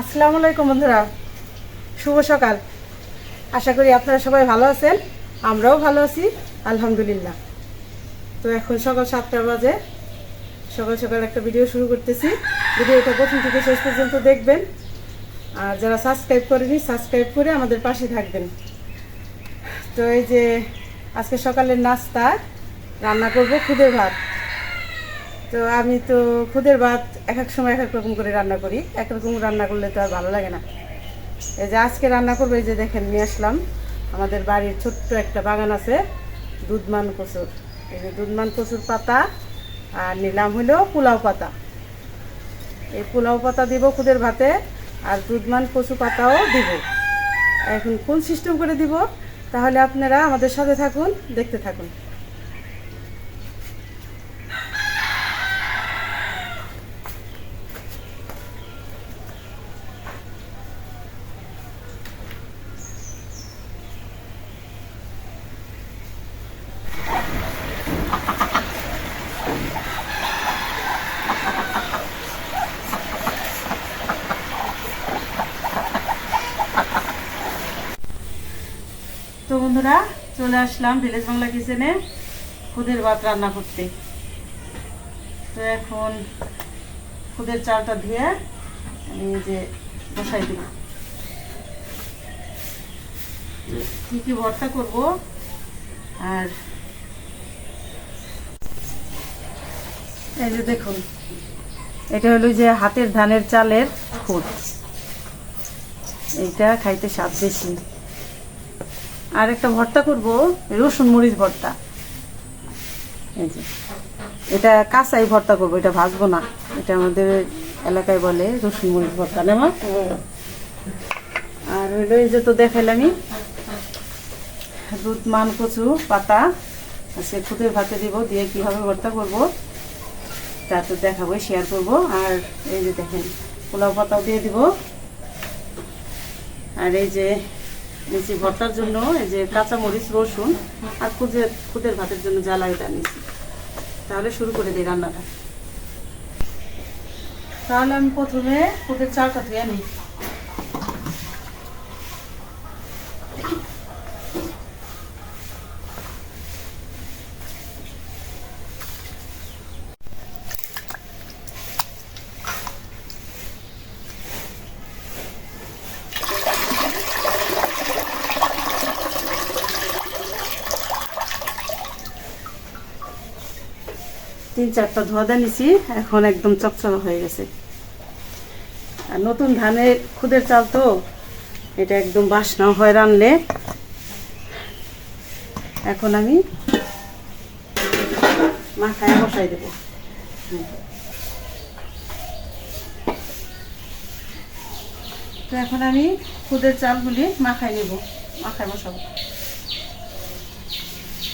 আসসালামু আলাইকুম বন্ধুরা। শুভ সকাল। আশা করি আপনারা সবাই ভালো আছেন, আমরাও ভালো আছি, আলহামদুলিল্লাহ। তো এখন সকাল সাতটা বাজে। সকাল সকাল একটা ভিডিও শুরু করতেছি। ভিডিওটা প্রথম থেকে শেষ পর্যন্ত দেখবেন। আর যারা সাবস্ক্রাইব করেনি সাবস্ক্রাইব করে আমাদের পাশে থাকবেন। তো এই যে আজকে সকালের নাস্তা রান্না করব খুদের ভাত। তো আমি তো খুদের ভাত এক এক সময় এক এক রকম করে রান্না করি। এক রকম রান্না করলে তো আর ভালো লাগে না। এই যে আজকে রান্না করব, এই যে দেখেন নিয়ে আসলাম। আমাদের বাড়ির ছোট্ট একটা বাগান আছে, দুধমান কচুর। এই যে দুধমান কচুর পাতা আর নিলাম হলো পোলাও পাতা। এই পোলাও পাতা দিব খুদের ভাতে আর দুধমান কচু পাতাও দিব। এখন কোন সিস্টেম করে দিব। তাহলে আপনারা আমাদের সাথে থাকুন, দেখতে থাকুন তো বন্ধুরা চলে আসলাম ভিলেজ বাংলা কিচেনে, খুদের ভাত রান্না করতে। তো এখন খুদের চালটা ধুয়ে আমি যে বসাই দিব কি কি ভর্তা করব আর এই যে দেখুন, এটা হলো যে হাতের ধানের চালের খুদ। এইটা খাইতে স্বাদ বেশি। আর একটা ভর্তা করব, রসুন, মরিচ ভর্তা। এই যে, এটা কাঁচাই ভর্তা করব, এটা ভাজবো না। এটা আমাদের এলাকায় বলে রসুন, মরিচ ভর্তা, না মা? আর হইল এই যে তো দেখাইলামই দুধ, মান, কচু, পাতা সে খুদের ভাতে দিব, দিয়ে কীভাবে ভর্তা করব, তা তো দেখাবো শেয়ার করব। আর এই যে দেখেন, পোলাও পাতাও দিয়ে দিব। আর এই যে নিচে ভর্তার জন্য, এই যে কাঁচামরিচ, রসুন আর খুদের খুদের ভাতের জন্য যা লাগে তা নিয়েছি। তাহলে শুরু করে দিই রান্নাটা। তাহলে আমি প্রথমে খুদের চালটা ধুয়ে নিই। তিন চারটা ধোয়া দিয়ে নিছি, এখন একদম চকচকা হয়ে গেছে। আর নতুন ধানের খুদের চাল তো, এটা একদম বাসনাও হয় রানলে এখন আমি মাখায় বসাই দেব। তো এখন আমি খুদের চালগুলি মাখায় নেব, মাখায় বসাবো।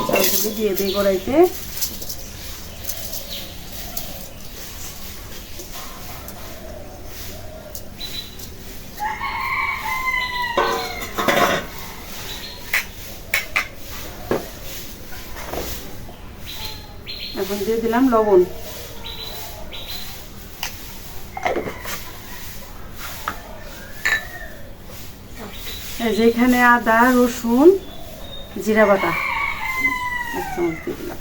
চালগুলি দিয়ে দিই গড়াইতে এখন দিয়ে দিলাম লবণ। এই যে এখানে আদা, রসুন, জিরা বাটা। এক চামচ দিয়ে দিলাম।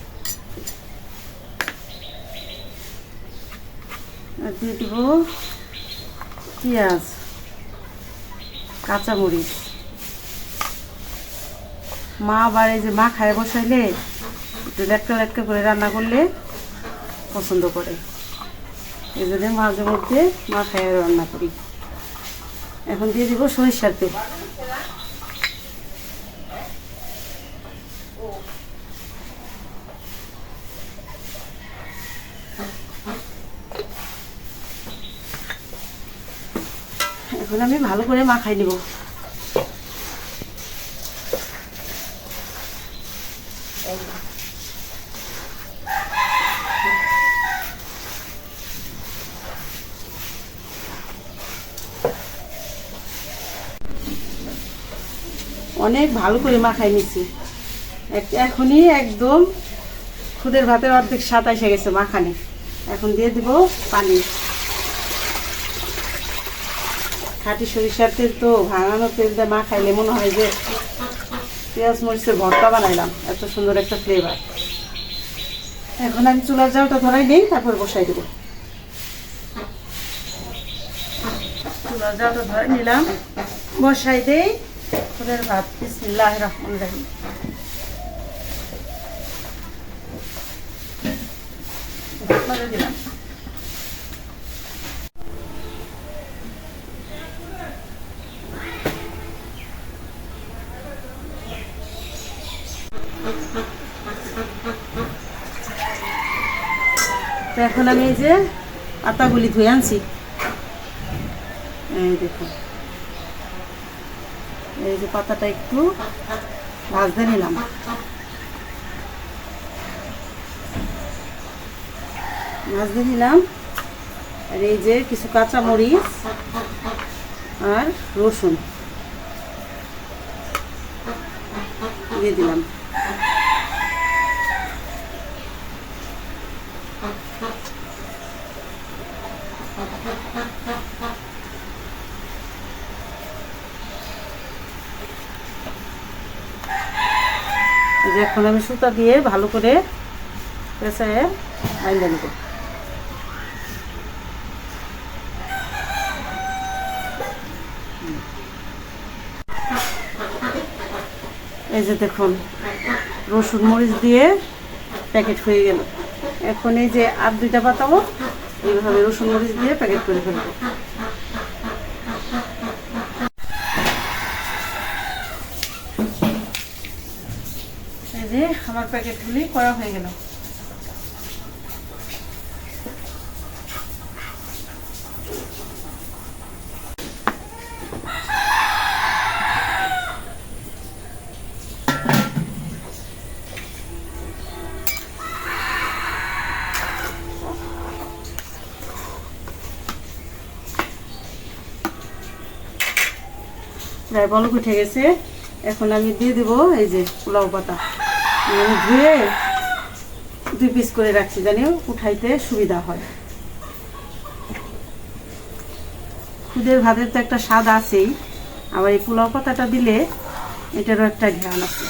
দিয়ে দিব পেঁয়াজ, কাঁচামরিচ। মা এই যে মা খায় বসাইলে, একটু লেটকা লেটকা করে রান্না করলে পছন্দ করে। এই জন্য মাঝে মধ্যে মা খায় রান্না করি। এখন দিয়ে দিব সরিষার তেল। এখন আমি ভালো করে মাখাই নিব। অনেক ভালো করে মাখাই নিছি। এখনই একদম খুদের ভাতের অর্ধেক স্বাদ এসে গেছে মাখানে। এখন দিয়ে দিব পানি। খাঁটি সরিষার তেল তো, ভাঙানো তেল দিয়ে মাখাইলে মনে হয় যে পেঁয়াজ মরিচের ভর্তা বানাইলাম। এত সুন্দর একটা ফ্লেভার এখন আমি চুলার জালটা ধরাই নিই, তারপর বসাই দেবো। চুলার জালটা ধরে নিলাম। বসাই দেই। খুদের ভাত। বিসমিল্লাহ রহমান রহিম। এখন আমি এই যে আটাগুলি ধুয়ে আনছি। এই দেখুন। এই যে পাতাটা একটু ভাজতে নিলাম। ভাজতে নিলাম। আর এই যে কিছু কাঁচা মরিচ আর রসুন দিয়ে দিলাম। যে এখন আমি সুতা দিয়ে ভালো করে পেঁচায় আইলে নেব। এই যে দেখুন, রসুন মরিচ দিয়ে প্যাকেট হয়ে গেল। এখন এই যে আর দুইটা পাতাও এইভাবে রসুন মরিচ দিয়ে প্যাকেট করে ফেলব। যে আমার প্যাকেটগুলি করা হয়ে গেল। প্রায় বলক উঠে গেছে। এখন আমি দিয়ে দেবো এই যে পোলাও পাতা। ধুয়ে দুই পিস করে রাখছি জানি উঠাইতে সুবিধা হয়। খুদের ভাতের তো একটা স্বাদ আছেই, আবার এই পোলাও পাতাটা দিলে এটারও একটা ঘ্রাণ আছে।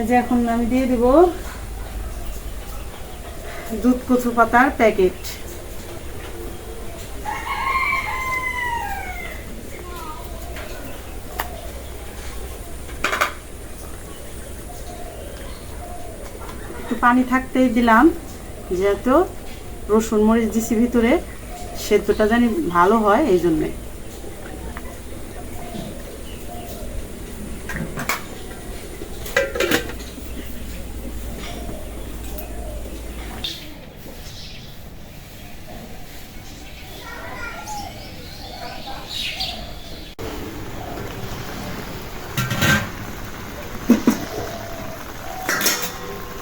এই যে এখন আমি দিয়ে দেব দুধ কচু পাতার প্যাকেট। একটু পানি থাকতেই দিলাম, যেহেতু রসুন মরিচ দিছি ভিতরে, সেদ্ধটা জানি ভালো হয়, এই জন্যে।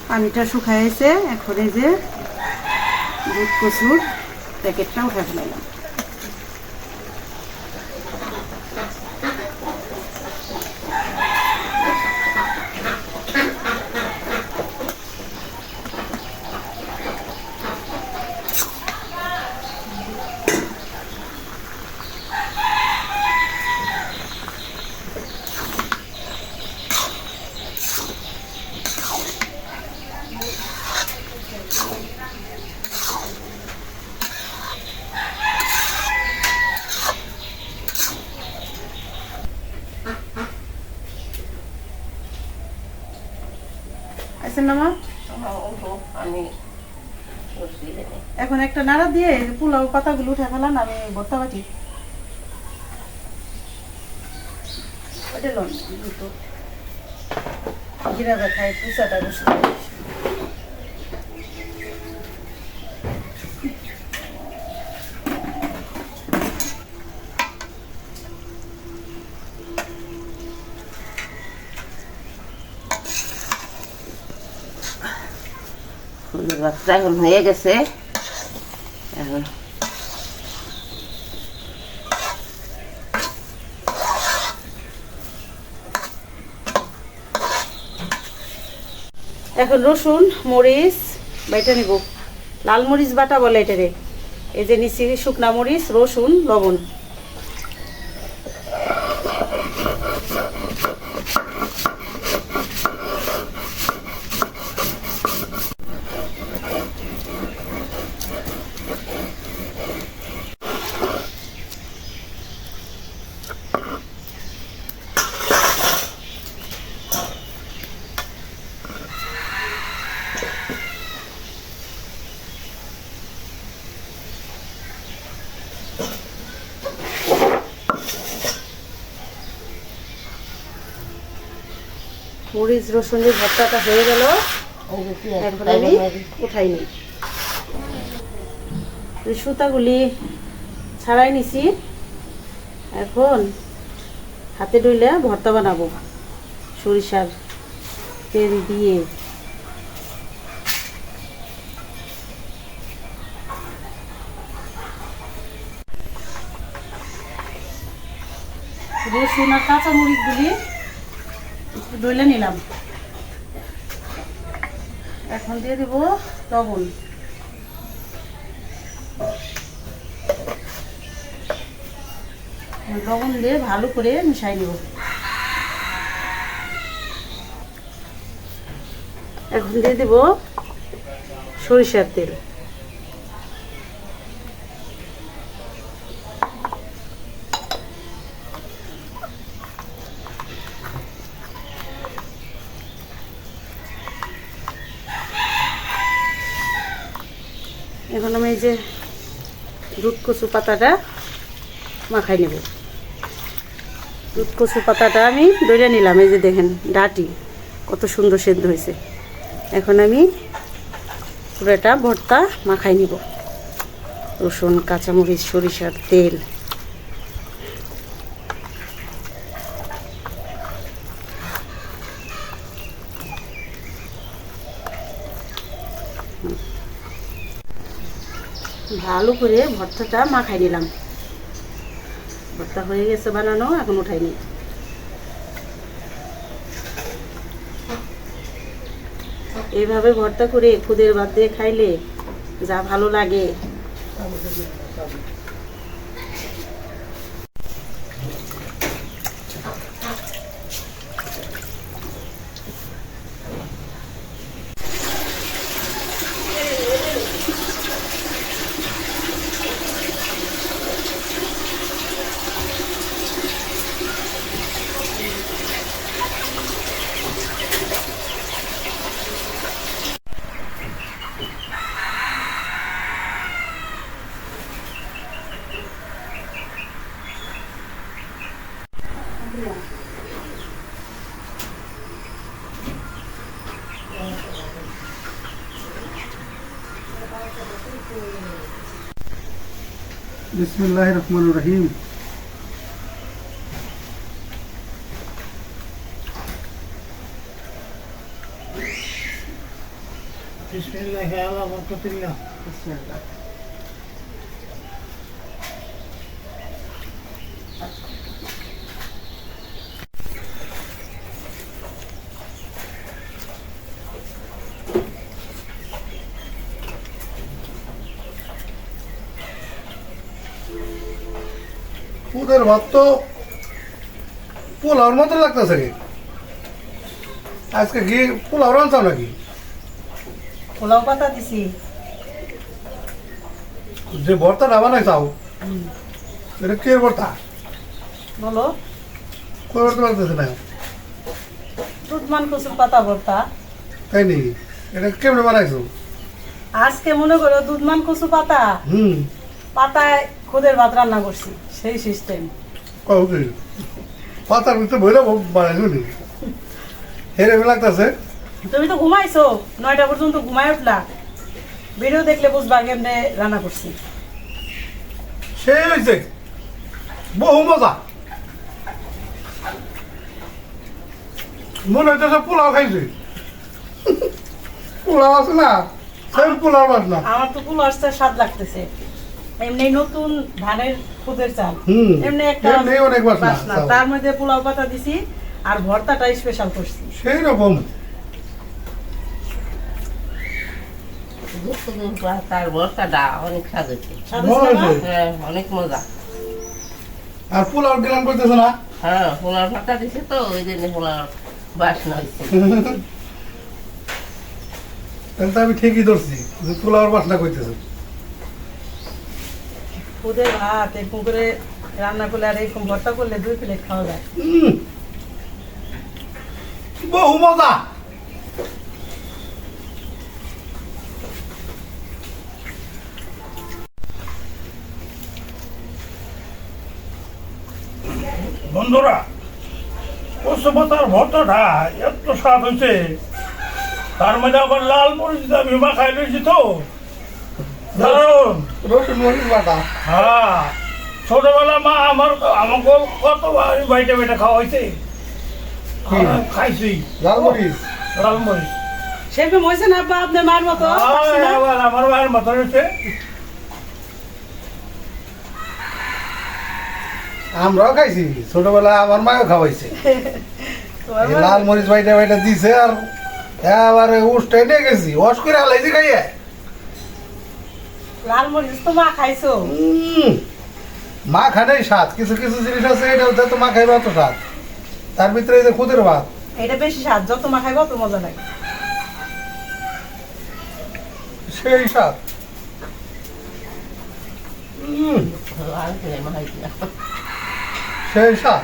পানিটা শুকাইছে এখন এই যে দুধ কচুর প্যাকেটটা উঠে ফেলাইলাম। আছেন না আমি এখন একটা নাড়া দিয়ে পোলাও পাতাগুলো উঠে ফেলান, আমি ভর্তা বাটি। দুটো। জিরা দেখায় পুষাটা বসে এখন হয়ে গেছে এখন এখন রসুন, মরিচ বাইটা নিব। লাল মরিচ বাটা বলে এটারে। এই যে নিচি শুকনা মরিচ, রসুন, লবণ। মরিচ রসুনের ভর্তাটা হয়ে গেল। এখন আমি উঠাই সুতাগুলি ছাড়াই নিছি। এখন হাতে ডইলে ভর্তা বানাবো। সরিষার তেল দিয়ে। রসুন আর কাঁচা ডইলে নিলাম। এখন দিয়ে দেব লবণ। লবণ দিয়ে ভালো করে মিশাই নেব। এখন দিয়ে দেব সরিষার তেল এখন আমি এই যে দুধ কচু পাতাটা মাখাই নেব। দুধ কচু পাতাটা আমি দইলে নিলাম, এই যে দেখেন, ডাটি, কত সুন্দর সেদ্ধ হয়েছে। এখন আমি পুরোটা ভর্তা মাখাই নিব। রসুন, কাঁচামরিচ, সরিষার তেল ভালো করে ভর্তাটা মাখাই নিলাম। ভর্তা হয়ে গেছে বানানো, এখন উঠাই নি এইভাবে ভর্তা করে খুদের বাদ দিয়ে খাইলে যা ভালো লাগে। বিসমিল্লাহ রহমান রহিম বিসমিল্লাহ আলা বরকতিল্লাহ পুদের ভাত তো পোলাওর মতো লাগতেছে কি আজকে কি পোলাও রান্তাম নাকি? পোলাও পাতা দিছি। যে ভর্তাটা বানাইছাও এটা কে ভর্তা? বলো। কই ভর্তা বানাইতেছে না? দুধমান কচুর পাতা ভর্তা। তাই নি এটা কেমনে বানাইছো? আজকে মনে করো দুধমান কচু পাতা। হুম। পাতায় খুদের ভাত রান্না করছি। সেই সিস্টেম পাতার ভিতরে বানাইছো হেরে লাগতেছে। তুমি তো ঘুমাইছো নয়টা পর্যন্ত ঘুমাই উঠলা। ভিডিও দেখলে বুঝবা কেমনে রান্না করছি। সেই হয়েছে বহু মজা। মনে হইতেছে পোলাও খাইছি। পোলাও আছে না? সেম পোলার বাসনা আমার তো পুলো আসতে স্বাদ লাগতেছে। এমনি নতুন ধানের খুদের চাল। এমনি একটা অনেক বাসনা, তার মধ্যে পোলাও পাতা দিছি আর ভর্তাটা স্পেশাল করছি। সেই রকম। দুপুরের পাতার অনেক স্বাদ হয়েছে। স্বাদ মজা হয়েছে না? হ্যাঁ অনেক মজা। আর পোলাও গেলাম করতেছে না? হ্যাঁ পোলার পাতা দিছে তো ওই জন্য পোলার বাসনা হয়েছে। আমি ঠিকই ধরছি যে পোলাওর বাসনা করতেছে। ভাত, এরকম করে রান্না করলে আর এরকম ভর্তা করলে দুই প্লেট খাওয়া যায়। বহু মজা। বন্ধুরা ভর্তাটা এত স্বাদ হয়েছে, তার মধ্যে আবার লাল মরিচ আমি মাখাই লইছি তো। দারুণ। রসুন মরিচ বাটা। হ্যাঁ। ছোটবেলা মা আমার আমাকে কত বাইটে বাইটে খাওয়া হয়েছে খাইছি। লাল মরিচ? লাল মরিচ। সেরকম হয়েছে না আব্বা আপনার মার মতো। আমার মায়ের মতো হয়েছে। আমরাও খাইছি ছোটবেলা আমার মাও খাওয়াইছে। লাল মরিচ বাইটা বাইটা দিছে আর এবারে উষ্টাই নিয়ে গেছি ওয়াশ করে হালাইছি খাইয়ে। লাল মরিচ তো মা খাইছো? মা খানেই স্বাদ। কিছু কিছু জিনিস আছে এটা ওটা তো মা খাইবা তো স্বাদ। তার ভিতরে এই যে খুদের ভাত। এটা বেশি স্বাদ যত মা খাইবো তত মজা লাগে। সেই স্বাদ। সেই স্বাদ।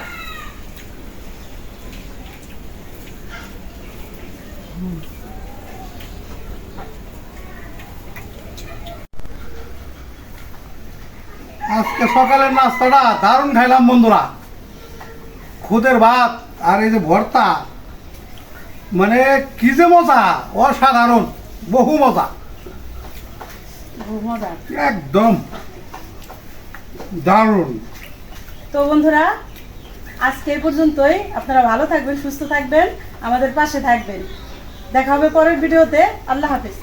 আজকে সকালের নাস্তাটা দারুণ খাইলাম বন্ধুরা। খুদের ভাত আর এই যে ভর্তা মানে কি যে মজা অসাধারণ বহু মজা। একদম দারুণ। তো বন্ধুরা আজকে পর্যন্তই। আপনারা ভালো থাকবেন সুস্থ থাকবেন আমাদের পাশে থাকবেন। দেখা হবে পরের ভিডিওতে। আল্লাহ হাফিজ।